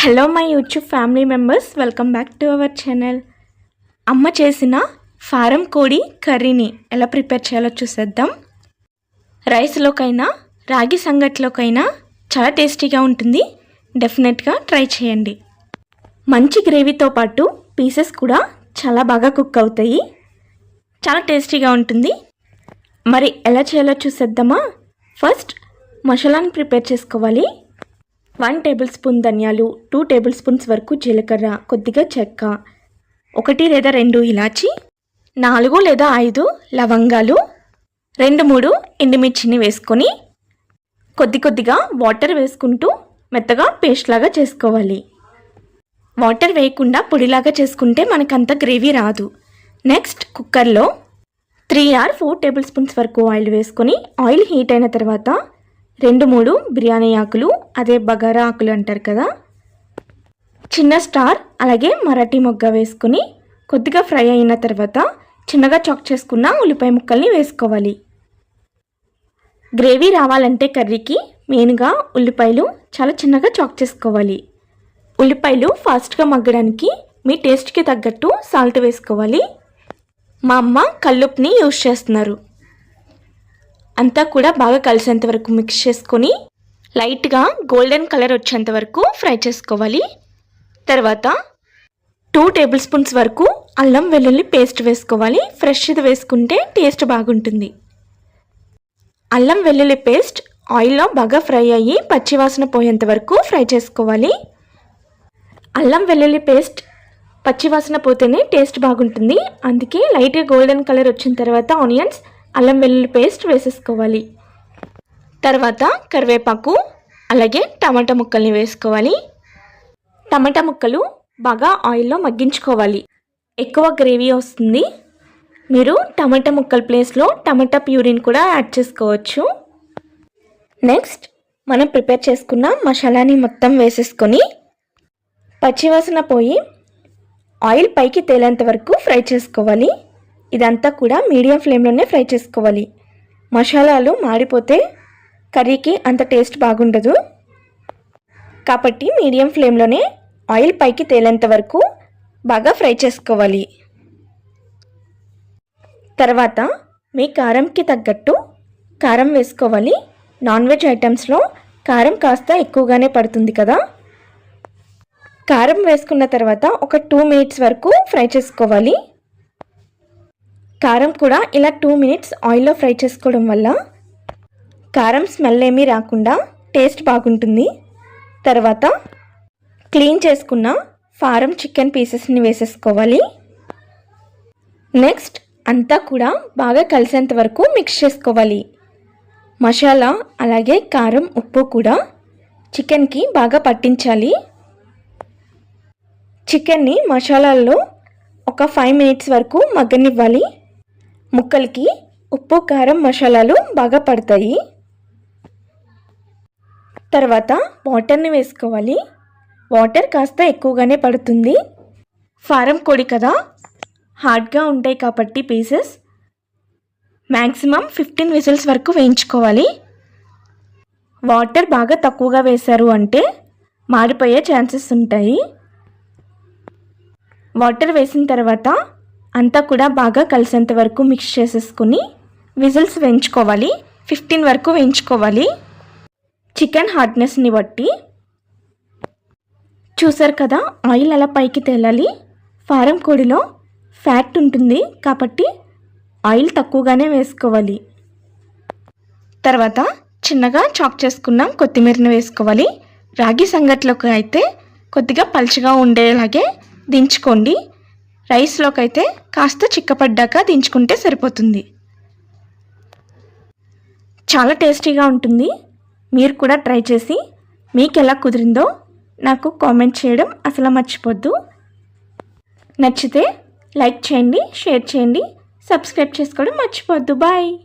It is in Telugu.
Hello my YouTube family members welcome back to our channel అమ్మ చేసిన ఫారం కోడి కర్రీని ఎలా ప్రిపేర్ చేయాలో చూసేద్దాం. రైస్లోకైనా రాగి సంగట్లోకైనా చాలా టేస్టీగా ఉంటుంది. డెఫినెట్గా ట్రై చేయండి. మంచి గ్రేవీతో పాటు పీసెస్ కూడా చాలా బాగా కుక్ అవుతాయి. చాలా టేస్టీగా ఉంటుంది. మరి ఎలా చేయాలో చూసేద్దామా? ఫస్ట్ మసాలాని ప్రిపేర్ చేసుకోవాలి. వన్ టేబుల్ స్పూన్ ధనియాలు టూ టేబుల్ స్పూన్స్ వరకు జీలకర్ర కొద్దిగా చెక్క ఒకటి లేదా రెండు ఇలాచి నాలుగు లేదా ఐదు లవంగాలు రెండు మూడు ఎండుమిర్చిని వేసుకొని కొద్ది కొద్దిగా వాటర్ వేసుకుంటూ మెత్తగా పేస్ట్ లాగా చేసుకోవాలి. వాటర్ వేయకుండా పొడిలాగా చేసుకుంటే మనకంత గ్రేవీ రాదు. నెక్స్ట్ కుక్కర్లో three or four tablespoons వరకు ఆయిల్ వేసుకొని ఆయిల్ హీట్ అయిన తర్వాత రెండు మూడు బిర్యానీ ఆకులు అదే బగారా ఆకులు అంటారు కదా. చిన్న స్టార్ అలాగే మరాఠీ మొగ్గ వేసుకుని కొద్దిగా ఫ్రై అయిన తర్వాత చిన్నగా చాక్ చేసుకున్న ఉల్లిపాయ ముక్కల్ని వేసుకోవాలి. గ్రేవీ రావాలంటే కర్రీకి మెయిన్గా ఉల్లిపాయలు చాలా చిన్నగా చాక్ చేసుకోవాలి. ఉల్లిపాయలు ఫాస్ట్గా మగ్గడానికి మీ టేస్ట్కి తగ్గట్టు సాల్ట్ వేసుకోవాలి. మా అమ్మ కల్లుప్ని యూజ్ చేస్తున్నారు. అంతా కూడా బాగా కలిసేంత వరకు మిక్స్ చేసుకొని లైట్గా గోల్డెన్ కలర్ వచ్చేంత వరకు ఫ్రై చేసుకోవాలి. తర్వాత టూ టేబుల్ స్పూన్స్ వరకు అల్లం వెల్లుల్లి పేస్ట్ వేసుకోవాలి. ఫ్రెష్ది వేసుకుంటే టేస్ట్ బాగుంటుంది. అల్లం వెల్లుల్లి పేస్ట్ ఆయిల్లో బాగా ఫ్రై అయ్యి పచ్చివాసన పోయేంత వరకు ఫ్రై చేసుకోవాలి. అల్లం వెల్లుల్లి పేస్ట్ పచ్చివాసన పోతేనే టేస్ట్ బాగుంటుంది. అందుకే లైట్గా గోల్డెన్ కలర్ వచ్చిన తర్వాత ఆనియన్స్ అల్లం వెల్లుల్లి పేస్ట్ వేసేసుకోవాలి. తర్వాత కరివేపాకు అలాగే టమాటా ముక్కల్ని వేసుకోవాలి. టమాటా ముక్కలు బాగా ఆయిల్లో మగ్గించుకోవాలి. ఎక్కువ గ్రేవీ వస్తుంది. మీరు టమాటా ముక్కల ప్లేస్లో టమాటా ప్యూరిన్ కూడా యాడ్ చేసుకోవచ్చు. నెక్స్ట్ మనం ప్రిపేర్ చేసుకున్న మసాలాని మొత్తం వేసేసుకొని పచ్చివాసన పోయి ఆయిల్ పైకి తేలేంత వరకు ఫ్రై చేసుకోవాలి. ఇదంతా కూడా మీడియం ఫ్లేమ్లోనే ఫ్రై చేసుకోవాలి. మసాలాలు మాడిపోతే కర్రీకి అంత టేస్ట్ బాగుండదు. కాబట్టి మీడియం ఫ్లేమ్లోనే ఆయిల్ పైకి తేలేంత వరకు బాగా ఫ్రై చేసుకోవాలి. తర్వాత మీ కారంకి తగ్గట్టు కారం వేసుకోవాలి. నాన్ వెజ్ ఐటమ్స్లో కారం కాస్త ఎక్కువగానే పడుతుంది కదా. కారం వేసుకున్న తర్వాత ఒక టూ మినిట్స్ వరకు ఫ్రై చేసుకోవాలి. కారం కూడా ఇలా టూ మినిట్స్ ఆయిల్లో ఫ్రై చేసుకోవడం వల్ల కారం స్మెల్ ఏమీ రాకుండా టేస్ట్ బాగుంటుంది. తర్వాత క్లీన్ చేసుకున్న ఫారం చికెన్ పీసెస్ని వేసేసుకోవాలి. నెక్స్ట్ అంతా కూడా బాగా కలిసేంత వరకు మిక్స్ చేసుకోవాలి. మసాలా అలాగే కారం ఉప్పు కూడా చికెన్కి బాగా పట్టించాలి. చికెన్ని మసాలాల్లో ఒక ఫైవ్ మినిట్స్ వరకు మగ్గనివ్వాలి. ముక్కలకి ఉప్పు కారం మసాలాలు బాగా పడతాయి. తర్వాత వాటర్ని వేసుకోవాలి. వాటర్ కాస్త ఎక్కువగానే పడుతుంది. ఫారం కోడి కదా? హార్డ్గా ఉంటాయి కాబట్టి పీసెస్. మ్యాక్సిమం ఫిఫ్టీన్ విజిల్స్ వరకు వేయించుకోవాలి. వాటర్ బాగా తక్కువగా వేశారు అంటే మాడిపోయే ఛాన్సెస్ ఉంటాయి. వాటర్ వేసిన తర్వాత అంతా కూడా బాగా కలిసేంత వరకు మిక్స్ చేసేసుకుని విజిల్స్ వేయించుకోవాలి. ఫిఫ్టీన్ వరకు వేయించుకోవాలి. చికెన్ హార్డ్నెస్ని బట్టి. చూసారు కదా ఆయిల్ అలా పైకి తేలాలి. ఫారం కోడిలో ఫ్యాట్ ఉంటుంది కాబట్టి ఆయిల్ తక్కువగానే వేసుకోవాలి. తర్వాత చిన్నగా చాక్ చేసుకున్నాం కొత్తిమీరని వేసుకోవాలి. రాగి సంగట్లోకి అయితే కొద్దిగా పలుచగా ఉండేలాగే దించుకోండి. రైస్లోకి అయితే కాస్త చిక్కపడ్డాక దించుకుంటే సరిపోతుంది. చాలా టేస్టీగా ఉంటుంది. మీరు కూడా ట్రై చేసి మీకు ఎలా కుదిరిందో నాకు కామెంట్ చేయడం అసలు మర్చిపోద్దు. నచ్చితే లైక్ చేయండి షేర్ చేయండి సబ్స్క్రైబ్ చేసుకోవడం మర్చిపోద్దు. బాయ్!